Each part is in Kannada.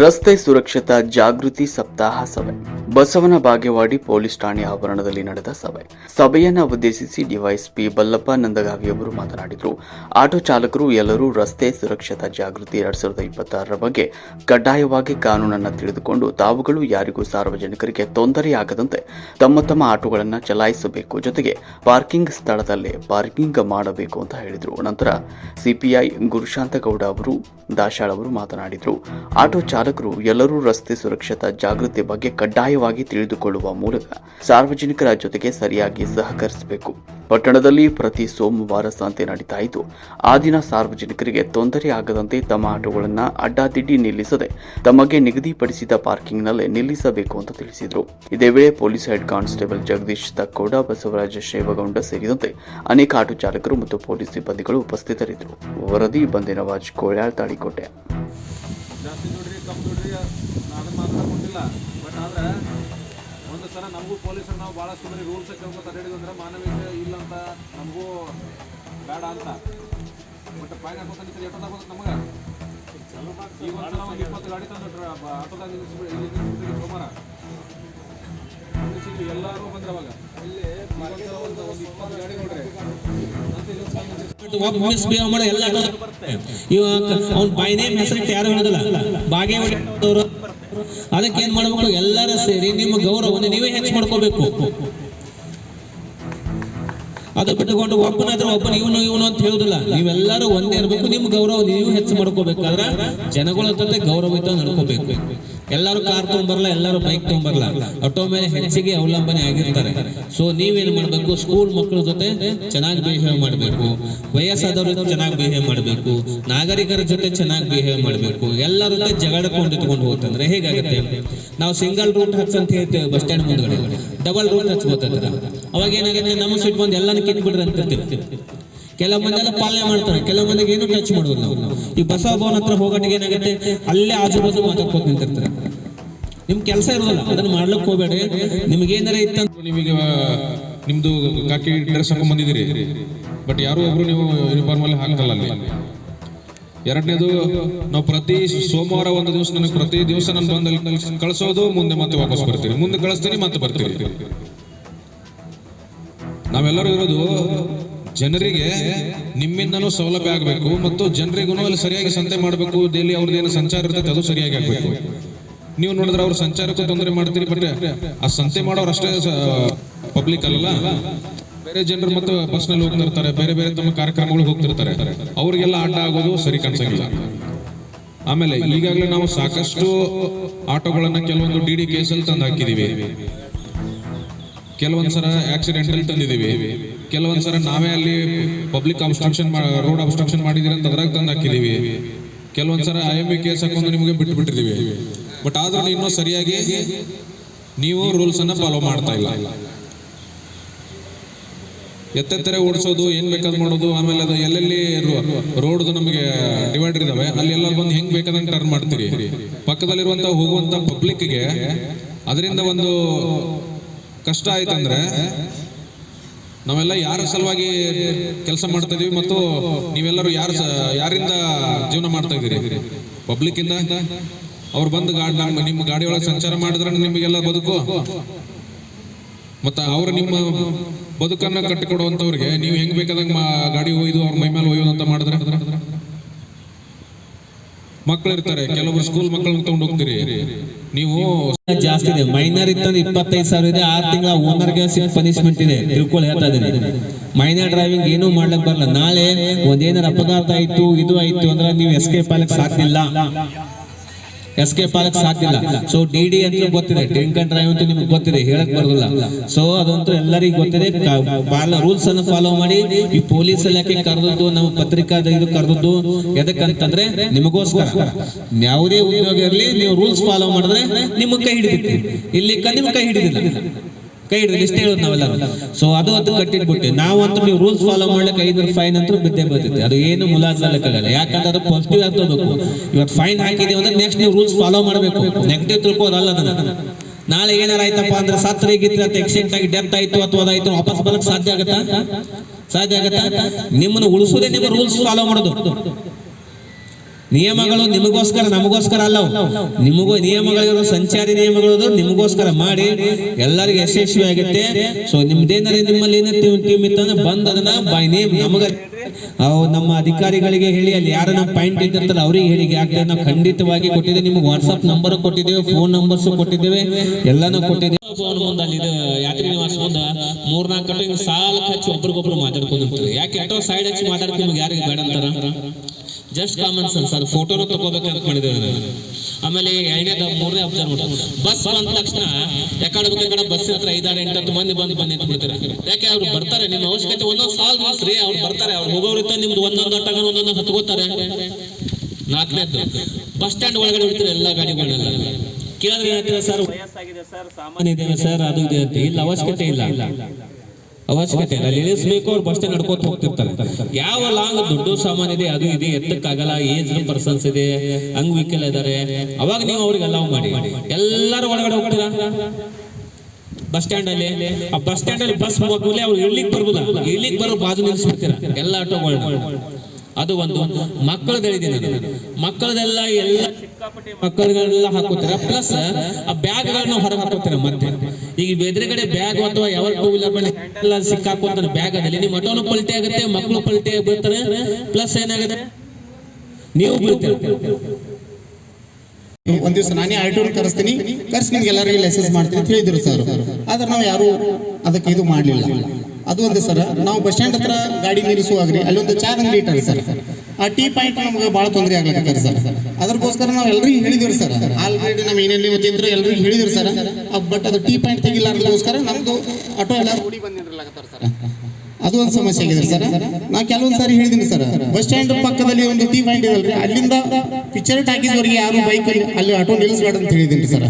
ರಸ್ತೆ ಸುರಕ್ಷತಾ ಜಾಗೃತಿ ಸಪ್ತಾಹ ಸಭೆ ಬಸವನ ಬಾಗೇವಾಡಿ ಪೊಲೀಸ್ ಠಾಣೆ ಆವರಣದಲ್ಲಿ ನಡೆದ ಸಭೆ. ಸಭೆಯನ್ನು ಉದ್ದೇಶಿಸಿ ಡಿವೈಎಸ್ಪಿ ಬಲ್ಲಪ್ಪ ನಂದಗಾವಿ ಅವರು ಮಾತನಾಡಿದರು. ಆಟೋ ಚಾಲಕರು ಎಲ್ಲರೂ ರಸ್ತೆ ಸುರಕ್ಷತಾ ಜಾಗೃತಿ ಎರಡ್ ಸಾವಿರದ ಇಪ್ಪತ್ತಾರರ ಬಗ್ಗೆ ಕಡ್ಡಾಯವಾಗಿ ಕಾನೂನನ್ನು ತಿಳಿದುಕೊಂಡು ತಾವುಗಳು ಯಾರಿಗೂ ಸಾರ್ವಜನಿಕರಿಗೆ ತೊಂದರೆಯಾಗದಂತೆ ತಮ್ಮ ತಮ್ಮ ಆಟೋಗಳನ್ನು ಚಲಾಯಿಸಬೇಕು ಜೊತೆಗೆ ಪಾರ್ಕಿಂಗ್ ಸ್ಥಳದಲ್ಲೇ ಪಾರ್ಕಿಂಗ್ ಮಾಡಬೇಕು ಅಂತ ಹೇಳಿದರು. ನಂತರ ಸಿಪಿಐ ಗುರುಶಾಂತಗೌಡ ಅವರು, ದಾಶಾಳ್ ಅವರು ಮಾತನಾಡಿದರು. ಆಟೋ ಚಾಲಕರು ಎಲ್ಲರೂ ರಸ್ತೆ ಸುರಕ್ಷತಾ ಜಾಗೃತಿ ಬಗ್ಗೆ ಕಡ್ಡಾಯವಾಗಿ ತಿಳಿದುಕೊಳ್ಳುವ ಮೂಲಕ ಸಾರ್ವಜನಿಕರ ಜೊತೆಗೆ ಸರಿಯಾಗಿ ಸಹಕರಿಸಬೇಕು. ಪಟ್ಟಣದಲ್ಲಿ ಪ್ರತಿ ಸೋಮವಾರ ಸಂತೆ ನಡೀತಾ ಇದ್ದು, ಆ ದಿನ ಸಾರ್ವಜನಿಕರಿಗೆ ತೊಂದರೆ ಆಗದಂತೆ ತಮ್ಮ ಆಟೋಗಳನ್ನು ಅಡ್ಡಾದಿಡ್ಡಿ ನಿಲ್ಲಿಸದೆ ತಮಗೆ ನಿಗದಿಪಡಿಸಿದ ಪಾರ್ಕಿಂಗ್ನಲ್ಲೇ ನಿಲ್ಲಿಸಬೇಕು ಅಂತ ತಿಳಿಸಿದರು. ಇದೇ ವೇಳೆ police head constable Jagadish Takkoda, Basavaraja Shevagowda ಸೇರಿದಂತೆ ಅನೇಕ ಆಟೋ ಚಾಲಕರು ಮತ್ತು ಪೊಲೀಸ್ ಸಿಬ್ಬಂದಿಗಳು ಉಪಸ್ಥಿತರಿದ್ದರು. ವರದಿ ಬಂದಿನವಾಜ್ ಕೋಳ್ಯಾಳ್ ತಾಳಿಕೋಟೆ. ಸಲ ನಮಗೂ ಪೊಲೀಸರು, ನಾವು ಭಾಳಷ್ಟು ಬರೀ ರೂಲ್ಸ್ ಕೇಳ್ಕೊತ ಅಂದ್ರೆ ಮಾನವೀಯತೆ ಇಲ್ಲ ಅಂತ ನಮಗೂ ಬೇಡ ಅಂತ. ಬಟ್ ಫೈನ್ ಹಾಕೋತ ನಿಂತ್ರೆ ಎಷ್ಟು ಹಾಕೋದು ನಮಗೆ? ಈಗ ಒಂದು ನಾವು ಇಪ್ಪತ್ತು ಗಾಡಿ ತಂದು ಆಟೋದಾಗ ನಿಲ್ಲಿಸ್ಬಿಡಿ ಸೋಮವಾರ. ನಿಲ್ಲಿಸಿದ್ವಿ ಎಲ್ಲರೂ ಬಂದ್ರೆ ಅವಾಗ. ಇಲ್ಲಿ ಒಂದು ಇಪ್ಪತ್ತು ಎಲ್ಲ ಇವಾಗ ಅವ್ನ ಬೈ ಹೆಸರಿಟ್ಟು ಯಾರು ಹೇಳೋದಿಲ್ಲ. ಬಾಗೇವಾಡಿ ಅದಕ್ಕೆ ಏನ್ ಮಾಡ್ಬೇಕು? ಎಲ್ಲರೂ ಸೇರಿ ನಿಮ್ಮ ಗೌರವವನ್ನು ನೀವೇ ಹೆಚ್ಚು ಮಾಡ್ಕೋಬೇಕು. ಅದು ಬಿಟ್ಟುಕೊಂಡು ಒಬ್ಬನಾದ್ರೆ ಒಬ್ಬನ ಇವನು ಇವನು ಅಂತ ಹೇಳುದಿಲ್ಲ. ನೀವೆಲ್ಲರೂ ಒಂದೇ ಇರಬೇಕು, ನಿಮ್ಮ ಗೌರವ ನೀವು ಹೆಚ್ಚು ಮಾಡ್ಕೋಬೇಕಾದ್ರೆ ಜನಗಳ ಜೊತೆ ಗೌರವಯುತ ನಡ್ಕೋಬೇಕು. ಎಲ್ಲರೂ ಕಾರ್ ತಗೊಂಬರಲ್ಲ ಎಲ್ಲರೂ ಬೈಕ್ ತಗೊಂಬರಲ್ಲ ಆಟೋ ಮೇಲೆ ಹೆಚ್ಚಿಗೆ ಅವಲಂಬನೆ ಆಗಿರ್ತಾರೆ. ಸೊ ನೀವೇನ್ ಮಾಡ್ಬೇಕು? ಸ್ಕೂಲ್ ಮಕ್ಕಳ ಜೊತೆ ಚೆನ್ನಾಗಿ ಬಿಹೇವ್ ಮಾಡಬೇಕು. ವಯಸ್ಸಾದವ್ರ ಜೊತೆ ಚೆನ್ನಾಗಿ ಬಿಹೇವ್ ಮಾಡಬೇಕು. ನಾಗರಿಕರ ಜೊತೆ ಚೆನ್ನಾಗಿ ಬಿಹೇವ್ ಮಾಡಬೇಕು. ಎಲ್ಲರ ಜೊತೆ ಜಗಳಕೊಂಡು ಇಟ್ಕೊಂಡು ಹೋಗ್ತಂದ್ರೆ ಹೇಗಾಗುತ್ತೆ? ನಾವು ಸಿಂಗಲ್ ರೂಟ್ ಹಚ್ ಅಂತ ಹೇಳ್ತೇವೆ ಬಸ್ ಸ್ಟ್ಯಾಂಡ್ ಮುಂದ್ಗಡೆ. ಡಬಲ್ ರೂಟ್ ಹಚ್ಬೋತಂದ್ರ ಅವಾಗ ಏನಾಗುತ್ತೆ? ನಮ್ಮ ಸಿಟ್ ಬಂದು ಎಲ್ಲಾನು ಕಿತ್ಬಿಡ್ರಿ ಅಂತಿರ್ತೀವಿ. ಕೆಲವು ಮಂದಿ ಪಾಲನೆ ಮಾಡ್ತಾರೆ. ಕೆಲವು ಮಂದಿಗೆ ಏನು ಟಚ್ ಮಾಡೋದು ನಾವು. ಈ ಬಸವ ಭವನ ಹತ್ರ ಹೋಗೋಟಿಗೆ ಏನಾಗುತ್ತೆ? ಅಲ್ಲೇ ಆಜು ಬಾಜು ಮಾತಾಡ್ಕೋತ ನಿಂತಿರ್ತಾರೆ. ನಿಮ್ ಕೆಲಸ ಇರೋದಲ್ಲ, ಅದನ್ನ ಮಾಡ್ಲಿಕ್ಕೆ ಹೋಗ್ಬೇಡಿ ನಿಮ್ಗೆ ಏನಾರ ಇತ್ತಂತ ನಿಮಗೆ ನಿಮ್ದು ಕಾಕಿ ಡ್ರೆಸ್ ಹಾಕೊಂಡ್ ಬಂದಿದ್ದೀರಿ? ಬಟ್ ಯಾರು ಒಬ್ರು ನೀವು ಯೂನಿಫಾರ್ಮ್ ಅಲ್ಲಿ ಹಾಕಲ್ಲ ಅಲ್ಲಿ. ಎರಡನೇದು, ನಾವು ಪ್ರತಿ ಸೋಮವಾರ ಒಂದು ದಿವಸ ನನಗೆ ಪ್ರತಿ ದಿವಸ ನನ್ನ ಬಂದಲ್ಲಿ ಕಳಿಸೋದು, ಮುಂದೆ ಮತ್ತೆ ವಾಪಸ್ ಬರ್ತೀರಿ. ಮುಂದೆ ಕಳಿಸ್ತೀನಿ, ಮತ್ತೆ ಬರ್ತೀರಿ. ನಾವೆಲ್ಲರೂ ಇರೋದು ಜನರಿಗೆ ನಿಮ್ಮಿಂದನೂ ಸೌಲಭ್ಯ ಆಗಬೇಕು ಮತ್ತು ಜನರಿಗೂ ಅಲ್ಲಿ ಸರಿಯಾಗಿ ಸಂತೆ ಮಾಡಬೇಕು ಡೈಲಿ ಅವ್ರದ್ದು ಏನು ಸಂಚಾರ ಇರ್ತೈತೆ ಅದು ಸರಿಯಾಗಿ ಆಗಬೇಕು. ನೀವು ನೋಡಿದ್ರೆ ಅವ್ರ ಸಂಚಾರಕ್ಕೂ ತೊಂದರೆ ಮಾಡ್ತೀರಿ ಬಟ್ ಆ ಸಂತೆ ಮಾಡೋರು ಅಷ್ಟೇ ಪಬ್ಲಿಕ್ ಅಲ್ಲ ಬೇರೆ ಜನರು ಮತ್ತು ಬಸ್ನಲ್ಲಿ ಹೋಗ್ತಿರ್ತಾರೆ, ಬೇರೆ ಬೇರೆ ತಮ್ಮ ಕಾರ್ಯಕ್ರಮಗಳಿಗೆ ಹೋಗ್ತಿರ್ತಾರೆ. ಅವ್ರಿಗೆಲ್ಲ ಆಟ ಆಗೋದು ಸರಿ ಕಾಣಿಸಂಗಿಲ್ಲ. ಆಮೇಲೆ ಈಗಾಗಲೇ ನಾವು ಸಾಕಷ್ಟು ಆಟೋಗಳನ್ನ ಕೆಲವೊಂದು ಡಿ ಡಿ ಕೇಸಲ್ಲಿ ತಂದು ಹಾಕಿದೀವಿ. ಕೆಲವೊಂದ್ಸಲ ಅಲ್ಲಿ ತಂದಿದ್ದೀವಿ. ಕೆಲವೊಂದ್ಸಲ ನಾವೇ ಅಲ್ಲಿ ಪಬ್ಲಿಕ್ ಅಬ್ಸ್ಟ್ರಕ್ಷನ್ ರೋಡ್ ಅಬ್ಸ್ಟ್ರಕ್ಷನ್ ಮಾಡಿದಿರಿ ಅಂತ ಅದ್ರಾಗ ತಂದು ಹಾಕಿದೀವಿ. ಕೆಲವೊಂದ್ಸಲ ಐ ಎಂ ಕೇಸ್ ಹಾಕೊಂಡು ನಿಮಗೆ ಬಿಟ್ಟು ಬಿಟ್ಟಿದ್ದೀವಿ ಬಟ್ ಆದ್ರೂ ಇನ್ನೂ ಸರಿಯಾಗಿ ನೀವು ರೂಲ್ಸ್ ಅನ್ನ ಫಾಲೋ ಮಾಡ್ತಾ ಇಲ್ಲ. ಎತ್ತೆತ್ತರೆ ಓಡಿಸೋದು, ಏನ್ ಬೇಕಾದ್ ಮಾಡೋದು, ಆಮೇಲೆ ಅದು ಎಲ್ಲೆಲ್ಲಿ ರೋಡ್ ನಮಗೆ ಡಿವೈಡರ್ ಇದಾವೆ, ಅಲ್ಲಿ ಎಲ್ಲ ಬಂದು ಹೆಂಗ್ ಬೇಕಾದಂಗೆ ಟರ್ನ್ ಮಾಡ್ತೀರಿ. ಪಕ್ಕದಲ್ಲಿರುವಂತ ಹೋಗುವಂತ ಪಬ್ಲಿಕ್ಗೆ ಅದರಿಂದ ಒಂದು ಕಷ್ಟ ಆಯ್ತಂದ್ರೆ ನಾವೆಲ್ಲ ಯಾರ ಸಲುವಾಗಿ ಕೆಲಸ ಮಾಡ್ತಾ ಇದೀವಿ ಮತ್ತು ನೀವೆಲ್ಲರೂ ಯಾರ ಯಾರಿಂದ ಜೀವನ ಮಾಡ್ತಾ ಇದ್ದೀರಿ ಪಬ್ಲಿಕ್ ಇಂದ? ಅವ್ರು ಬಂದು ಗಾಡಿ ನಮ್ಮ ನಿಮ್ಮ ಗಾಡಿ ಒಳಗೆ ಸಂಚಾರ ಮಾಡಿದ್ರೆ ನಿಮಗೆಲ್ಲ ಬದುಕು? ಮತ್ತು ಅವರು ನಿಮ್ಮ ಬದುಕನ್ನ ಕಟ್ಟಿಕೊಡುವಂಥವ್ರಿಗೆ ನೀವು ಹೆಂಗೆ ಬೇಕಾದಂಗೆ ಗಾಡಿ ಒಯ್ದು ಅವ್ರ ಮೈ ಮೇಲೆ ಒಯ್ಯೋದು ಅಂತ ಮಾಡಿದ್ರೆ? ಮಕ್ಕಳು ಇರ್ತಾರೆ ಕೆಲವರು ಸ್ಕೂಲ್ ಮಕ್ಕಳನ್ನ ತಗೊಂಡು ಹೋಗ್ತೀರಿ. ನೀವು ಜಾಸ್ತಿ ಇದೆ. ಮೈನರ್ ಇತ್ತಂದ್ರೆ ಇಪ್ಪತ್ತೈದು ಸಾವಿರ ಇದೆ. ಆರು ತಿಂಗಳ ಓನರ್ಗೆ ಪನಿಷ್ಮೆಂಟ್ ಇದೆ. ತಿಳ್ಕೊಳ್ಳಿ ಹೇಳ್ತಾ ಇದ್ದೀನಿ. ಮೈನರ್ ಡ್ರೈವಿಂಗ್ ಏನೂ ಮಾಡ್ಲಕ್ ಬರಲ್ಲ ನಾಳೆ ಒಂದೇನಾರ ಅಪಘಾತ ಆಯ್ತು ಇದು ಆಯ್ತು ಅಂದ್ರೆ ನೀವು ಎಸ್ಕೇಪ್ ಆಗ್ಲಿಕ್ಕೆ ಸಾಕಿಲ್ಲ ಎಸ್ಕೇಪ್ ಆಗಕ್ಕೆ ಸಾಧ್ಯ ಇಲ್ಲ. ಸೊ ಡಿ ಡಿ ಅಂತ ಗೊತ್ತಿದೆ. ಡ್ರಿಂಕ್ ಅಂಡ್ ಡ್ರೈವ್ ಅಂತ ನಿಮ್ಗೆ ಗೊತ್ತಿದೆ. ಹೇಳಕ್ ಬರೋದಿಲ್ಲ. ಸೊ ಅದಂತೂ ಎಲ್ಲರಿಗೂ ಗೊತ್ತಿದೆ. ರೂಲ್ಸ್ ಅನ್ನು ಫಾಲೋ ಮಾಡಿ. ಈ ಪೊಲೀಸ್ ಇಲಾಖೆ ಕರೆದದ್ದು? ನಮ್ಮ ಪತ್ರಿಕಾ ಇದು ಕರೆದದ್ದು ಎದಕ್ಕಂತಂದ್ರೆ ನಿಮಗೋಸ್ಕರ. ಯಾವುದೇ ಉದ್ಯೋಗ ಇರಲಿ, ನೀವು ರೂಲ್ಸ್ ಫಾಲೋ ಮಾಡಿದ್ರೆ ನಿಮ್ಮ ಕೈ ಹಿಡಿದಿತ್ತು ಇಲ್ಲಿ ನಿಮ್ಗೆ ಕೈ ಹಿಡಿದಿಲ್ಲ. ಕೈ ಹಿಡಿದಿಲ್ಲ ಲಿಸ್ಟ್ ಹೇಳೋದು ನಾವೆಲ್ಲರೂ. ಸೊ ಅದು ಅದು ಕಟ್ಟಿಟ್ಬಿಟ್ಟು ನಾವಂತೂ ನೀವು ರೂಲ್ಸ್ ಫಾಲೋ ಮಾಡ್ಲಿಕ್ಕೆ ಐನೂರು ಫೈನ್ ಅಂತೂ ಬಿದ್ದೇ ಬರ್ತೈತೆ. ಅದು ಏನು ಮುಲಾಜಲ್ಲಕ್ಕಾಗಲ್ಲ ಯಾಕಂದ್ರೆ ಅದು ಪಾಸಿಟಿವ್ ಆಗ್ತಬೇಕು ಇವತ್ತು ಫೈನ್ ಹಾಕಿದೀವಿ ಅಂದ್ರೆ ನೆಕ್ಸ್ಟ್ ನೀವು ರೂಲ್ಸ್ ಫಾಲೋ ಮಾಡಬೇಕು. ನೆಗೆಟಿವ್ ತಿಳ್ಕೋದಲ್ಲ ಅದನ್ನ. ನಾಳೆ ಏನಾರ ಆಯ್ತಪ್ಪ ಅಂದ್ರೆ ಸತ್ರ ಗಿತ್ರ ಆಕ್ಸಿಡೆಂಟ್ ಆಗಿ ಡೆತ್ ಆಯ್ತು ಅಥವಾ ಅದಾಯ್ತು, ವಾಪಸ್ ಬರಕ್ ಸಾಧ್ಯ ಆಗತ್ತಾ? ಸಾಧ್ಯ ಆಗತ್ತಾ? ನಿಮ್ಮನ್ನು ಉಳಿಸೋದೇ ನಿಮ್ಮ ರೂಲ್ಸ್ ಫಾಲೋ ಮಾಡೋದು. ನಿಯಮಗಳು ನಿಮಗೋಸ್ಕರ, ನಮಗೋಸ್ಕರ ಅಲ್ಲ. ನಿಮಗೂ ನಿಯಮಗಳಿರೋ ಸಂಚಾರಿ ನಿಯಮಗಳು ನಿಮಗೋಸ್ಕರ ಮಾಡಿ ಎಲ್ಲರಿಗೂ ಯಶಸ್ವಿ ಆಗುತ್ತೆ ಸೊ ನಿಮ್ದೇನಾರ ನಿಮ್ಮಲ್ಲಿ ಏನ ಟೀಮ್ ಇತ್ತಂದ್ರೆ ಬಂದ್ ಅದನ್ನ ಬೈ ನೇಮ್ ನಮಗ ನಮ್ಮ ಅಧಿಕಾರಿಗಳಿಗೆ ಹೇಳಿ, ಅಲ್ಲಿ ಯಾರು ನಮ್ಮ ಪಾಯಿಂಟ್ ಇದ್ದಿರ್ತಾರೆ ಅವ್ರಿಗೆ ಹೇಳಿ, ಯಾಕೆ ನಾವು ಖಂಡಿತವಾಗಿ ಕೊಟ್ಟಿದ್ದೇವೆ ನಿಮ್ಗೆ ವಾಟ್ಸಪ್ ನಂಬರ್ ಕೊಟ್ಟಿದ್ದೇವೆ ಫೋನ್ ನಂಬರ್ಸ್ ಕೊಟ್ಟಿದ್ದೇವೆ, ಎಲ್ಲಾನು ಕೊಟ್ಟಿದ್ದೇವೆ. ಮುಂದೆ ಇದು ಯಾತ್ರಿ ನಿವಾಸ ಮೂರ್ನಾಲ್ಕು ಸಾಲಕ್ಕೆ ಹಚ್ಚಿ ಒಬ್ರಿಗೊಬ್ರು ಮಾತಾಡ್ಕೊಂಡಿರ್ತಾರೆ ಯಾಕೆ ಎಷ್ಟೋ ಸೈಡ್ ಹಚ್ಚಿ ಮಾತಾಡ್ತೀವಿ ಯಾರಿಗೆ ಬೇಡ ಅಂತಾರ? ಜಸ್ಟ್ ಕಾಮನ್ ಸೆನ್ಸ್ ಅದು ತಗೋಬೇಕು ಅಂತ ಮಾಡಿದ್ದೇವೆ ನಾನು. ಆಮೇಲೆ ಎರಡನೇದ ಮೂರನೇ ಅಬ್ಸರ್ವ್ ಬಸ್ ಬಂದ ತಕ್ಷಣ ಯಾಕಡೆ ಬೇಕಾದ್ರೆ ಬಸ್ ಹತ್ರ ಐದಾರು ಎಂಟತ್ತು ಮಂದಿ ಬಂದು ಬಂದು ನಿಂತು ಬಿಡ್ತಾರೆ ಯಾಕೆ ಅವ್ರು ಬರ್ತಾರೆ? ನಿಮ್ಮ ಅವಶ್ಯಕತೆ ಒಂದೊಂದು ಸಾಲ್ ಮಾಸ್ರಿ ಅವ್ರು ಬರ್ತಾರೆ. ಅವ್ರು ಹೋಗೋರಿತ್ತ ನಿಮ್ದು ಒಂದೊಂದು ಅಟ್ಟಾಗ ಒಂದೊಂದು ಹತ್ಕೋತಾರೆ ನಾಲ್ಕನೇದ್ದು ಬಸ್ ಸ್ಟ್ಯಾಂಡ್ ಒಳಗಡೆ ಬಿಡ್ತಾರೆ ಎಲ್ಲ ಗಾಡಿಗಳನ್ನೆಲ್ಲ? ಕೇಳಿದ್ರೆ ಸರ್? ವಯಸ್ಸಾಗಿದೆ ಸರ್ ಸಾಮಾನ್ಯ ಇದೆ ಸರ್? ಅದು ಇದೆ ಅಂತ? ಇಲ್ಲ ಅವಶ್ಯಕತೆ ಇಲ್ಲ. ಅವಶ್ಯಕತೆ ಇಲ್ಲ ಅಲ್ಲಿ ಇಳಿಸ್ಬೇಕು ಅವ್ರು ಬಸ್ ಸ್ಟ್ಯಾಂಡ್ ನಡ್ಕೋತ ಹೋಗ್ತಿರ್ತಾರೆ. ಯಾವ ಲಾಂಗ್ ದುಡ್ಡು ಸಾಮಾನ್ ಇದೆ, ಅದು ಇದೆ, ಎತ್ತಕ್ಕಾಗಲ್ಲ ಏಜ್ ಪರ್ಸನ್ಸ್ ಇದೆ ಅಂಗವಿಕಲ ಇದಾರೆ, ಅವಾಗ ನೀವು ಅವ್ರಿಗೆ ಅಲಾವ್ ಮಾಡಿ. ಎಲ್ಲರೂ ಒಳಗಡೆ ಹೋಗ್ತೀರಾ? ಬಸ್ ಸ್ಟ್ಯಾಂಡ್ ಅಲ್ಲಿ? ಆ ಬಸ್ ಸ್ಟ್ಯಾಂಡ್ ಅಲ್ಲಿ ಬಸ್ ಹೋಗ್ಮೇಲೆ ಅವ್ರು ಇಲ್ಲಿಗೆ ಬರ್ಬೋದ? ಇಲ್ಲಿಗೆ ಬರೋ ಬಾಜು ನಿಲ್ಲಿಸ್ಬಿಡ್ತೀರಾ ಎಲ್ಲ ಆಟೋಗಳನ್ನ ಅದು ಒಂದು ಮಕ್ಕಳದ್ದು ಹೇಳಿದ್ದೀನಿ ನಾನು. ಮಕ್ಕಳದೆಲ್ಲ ಎಲ್ಲ ಸಿಕ್ಕಾಪಟ್ಟೆ ಹಾಕೋತಾರ? ಪ್ಲಸ್ ಆ ಬ್ಯಾಗ್ಗಳನ್ನ ಹೊರಗೆ ಹಾಕೋತಾರೆ ಮತ್ತೆ? ಈಗ ಎದುರುಗಡೆ ಬ್ಯಾಗ್ ಅಥವಾ ಯಾವ ಟೂ ವೀಲರ್ ಮೇಲೆ ಸಿಕ್ಕಾಕೋತಾರೆ ಬ್ಯಾಗ್ ಅದಲ್ಲಿ ನಿಮ್ಮ ಆಟೋನು ಪಲ್ಟಿ ಆಗುತ್ತೆ ಮಕ್ಕಳು ಪಲ್ಟಿ ಬೀಳ್ತಾರೆ ಪ್ಲಸ್ ಏನಾಗುತ್ತೆ? ನೀವು ಬೀಳ್ತೀರ ಒಂದ್ ದಿವಸ ನಾನೇ ಆಟೋನ ಕರೆಸ್ತೀನಿ. ಕರ್ಸಿ ನಿಮ್ಗೆ ಎಲ್ಲರಿಗೂ ಲೈಸೆನ್ಸ್ ಮಾಡ್ತೀನಿ ಅಂತ ಹೇಳಿದ್ರು ಸರ್ ಆದ್ರೆ ನಾವು ಯಾರು ಅದಕ್ಕೆ ಇದು ಮಾಡಲಿಲ್ಲ. ಅದು ಒಂದೇ ಸರ್ ನಾವು ಬಸ್ ಸ್ಟ್ಯಾಂಡ್ ಹತ್ರ ಗಾಡಿ ನಿಲ್ಲಿಸುವಾಗ್ರಿ ಅಲ್ಲಿ ಒಂದು ಚಾರ್ ಅಂಗಡಿ ಇಟ್ಟಾರೆ ಸರ್ ಆ ಟೀ ಪಾಯಿಂಟ್ ನಮ್ಗೆ ಭಾಳ ತೊಂದರೆ ಆಗ್ಲಿಕ್ಕೆ ಸರ್. ಅದಕ್ಕೋಸ್ಕರ ನಾವು ಎಲ್ರಿಗೂ ಹೇಳಿದಿವಿ ಸರ್. ಆಲ್ರೆಡಿ ನಮ್ಮ ಏನೇನು ಇವತ್ತಿದ್ರು ಎಲ್ರಿಗೂ ಹೇಳಿದಿವಿ ಸರ್. ಬಟ್ ಅದು ಟೀ ಪಾಯಿಂಟ್ ತೆಗಿಲಾರ್ದಕ್ಕೋಸ್ಕರ ನಮ್ದು ಆಟೋ ಎಲ್ಲ ಓಡಿ ಸರ್. ಅದು ಒಂದು ಸಮಸ್ಯೆ ಆಗಿದೆ ಸರ್. ನಾ ಕೆಲವೊಂದು ಸಾರಿ ಹೇಳಿದ್ದೀನಿ ಸರ್. ಬಸ್ ಸ್ಟ್ಯಾಂಡ್ ಪಕ್ಕದಲ್ಲಿ ಒಂದು ಟೀ ಪಾಯಿಂಟ್ ಇದಲ್ರಿ. ಅಲ್ಲಿಂದ ಪಿಕ್ಚರ್ ಟಾಕೀಸ್ವರೆಗೆ ಯಾರು ಬೈಕ್ ಅಲ್ಲಿ ಆಟೋ ನಿಲ್ಲಿಸ್ಬೇಡ ಅಂತ ಹೇಳಿದ್ದೀನಿ ಸರ್.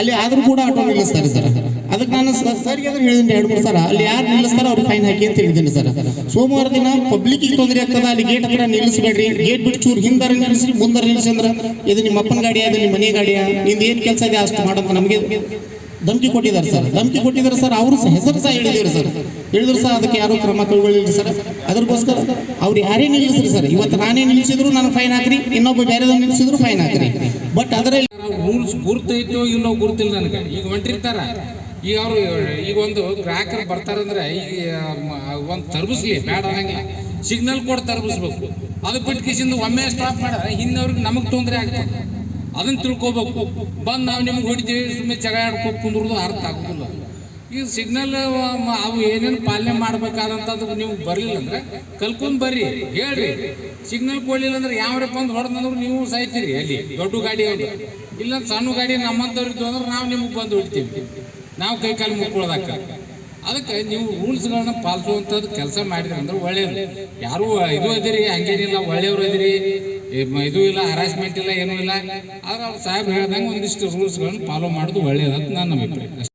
ಅಲ್ಲಿ ಆದ್ರೂ ಕೂಡ ಆಟೋ ನಿಲ್ಲಿಸ್ತಾರೆ ಸರ್. ಅದಕ್ಕೆ ನಾನು ಸರ್ಗೆ ಅಂದ್ರೆ ಹೇಳಿದ್ದೀನಿ ಎರಡು ಮೂರು ಸಲ. ಅಲ್ಲಿ ಯಾರು ನಿಲ್ಲಿಸ್ತಾರೋ ಅವ್ರಿಗೆ ಫೈನ್ ಹಾಕಿ ಅಂತ ಹೇಳಿದ್ದೀನಿ ಸರ್. ಸೋಮವಾರ ದಿನ ಪಬ್ಲಿಕ್ಗೆ ತೊಂದರೆ ಆಗ್ತದ, ಅಲ್ಲಿ ಗೇಟ್ ಹತ್ರ ನಿಲ್ಲಿಸಬೇಡ್ರಿ. ಗೇಟ್ ಬಿಟ್ಟು ಚೂರು ಹಿಂದಾರ ನಿಲ್ಲಿಸಿ ಮುಂದಾರ ನಿಲ್ಲಿಸಿ ಅಂದ್ರೆ ಇದು ನಿಮ್ಮ ಅಪ್ಪನ ಗಾಡಿಯ, ಇದು ನಿಮ್ಮ ಮನೆ ಗಾಡಿಯ? ನಿಂದು ಏನು ಕೆಲಸ ಇದೆ ಅಷ್ಟು ಮಾಡೋದು ನಮಗೆ ಧಮಕಿ ಕೊಟ್ಟಿದ್ದಾರೆ ಸರ್. ಧಮಕಿ ಕೊಟ್ಟಿದ್ದಾರೆ ಸರ್. ಅವರು ಹೆಸರು ಸಹ ಹೇಳಿದ್ರು ಸರ್. ಹೇಳಿದ್ರು ಸರ್ ಅದಕ್ಕೆ ಯಾರು ಕ್ರಮ ಕೈಗೊಳ್ಳಿಲ್ಲ ಸರ್. ಅದಕ್ಕೋಸ್ಕರ ಅವ್ರು ಯಾರೇ ನಿಲ್ಲಿಸ್ರಿ ಸರ್. ಇವತ್ತು ನಾನೇ ನಿಲ್ಲಿಸಿದ್ರು, ನಾನು ಫೈನ್ ಹಾಕ್ರಿ. ಇನ್ನೊಬ್ಬ ಬೇರೆದವ್ರು ನಿಲ್ಲಿಸಿದ್ರು ಫೈನ್ ಹಾಕ್ರಿ. ಬಟ್ ಅದರಲ್ಲಿ ರೂಲ್ಸ್ ಗುರ್ತೈತೋ ಇಲ್ಲೋ ಗುರುತಿಲ್ಲ ನನಗೆ. ಈಗ ಹೊಂಟಿರ್ತಾರ. ಈಗ ಅವರು, ಈಗ ಒಂದು ಗ್ರಾಹಕರು ಬರ್ತಾರಂದ್ರೆ ಈಗ ಒಂದು ತರ್ಬಿಸ್ಲಿ, ಬೇಡ ಅನ್ನಂಗಿಲ್ಲ. ಸಿಗ್ನಲ್ ಕೊಟ್ಟು ತರ್ಬಿಸ್ಬೇಕು. ಅದು ಬಿಟ್ಟು ಕಿಸಿಂದ ಒಮ್ಮೆ ಸ್ಟಾಪ್ ಮಾಡ ಹಿಂದವ್ರಿಗೆ ನಮಗೆ ತೊಂದರೆ ಆಗ್ತದೆ. ಅದನ್ನ ತಿಳ್ಕೊಬೇಕು. ಬಂದು ನಾವು ನಿಮ್ಗೆ ಹೊಡಿತೀವಿ ಸುಮ್ಮನೆ ಜಗ ಆಡ್ಕೊಂಡು ಕುಂದ್ರದು ಅರ್ಥ ಆಗೋದಿಲ್ಲ ಈಗ ಸಿಗ್ನಲ್ ಅವು ಏನೇನು ಪಾಲನೆ ಮಾಡ್ಬೇಕಾದಂಥದ್ದು ನೀವು ಬರಲಿಲ್ಲ ಅಂದ್ರೆ ಕಲ್ಕೊಂಡ್ ಬರ್ರಿ, ಹೇಳ್ರಿ. ಸಿಗ್ನಲ್ ಕೊಡ್ಲಿಲ್ಲ ಅಂದ್ರೆ ಯಾವ್ರಪ್ಪ ಬಂದು ಹೊಡೆದಂದ್ರು ನೀವು ಸಾಯ್ತೀರಿ ಅಲ್ಲಿ. ದೊಡ್ಡ ಗಾಡಿ ಇಲ್ಲ ಸಣ್ಣ ಗಾಡಿ ನಮ್ಮಂಥವ್ರು ಇದ್ದು ಅಂದ್ರೆ ನಾವು ನಿಮ್ಗೆ ಬಂದು ಹೊಡಿತೀವಿ. ನಾವು ಕೈ ಕಾಲು ಮುಕ್ಕೊಳ್ಳೋದಕ್ಕ ಅದಕ್ಕೆ ನೀವು ರೂಲ್ಸ್ಗಳನ್ನ ಪಾಲಿಸುವಂಥದ್ದು ಕೆಲಸ ಮಾಡಿದ್ರೆ ಅಂದ್ರೆ ಒಳ್ಳೆಯದು ಯಾರು ಇದು ಅದಿರಿ ಹಂಗೇನಿಲ್ಲ, ಒಳ್ಳೆಯವರು ಅದಿರಿ ಮ- ಇದು ಇಲ್ಲ ಹರಾಸ್ಮೆಂಟ್ ಇಲ್ಲ, ಏನೂ ಇಲ್ಲ. ಆದ್ರೆ ಅವ್ರು ಸಾಹೇಬ್ ಹೇಳ್ದಂಗೆ ಒಂದಿಷ್ಟು ರೂಲ್ಸ್ಗಳನ್ನ ಫಾಲೋ ಮಾಡೋದು ಒಳ್ಳೇದಂತ ನನ್ನ ಅಭಿಪ್ರಾಯ.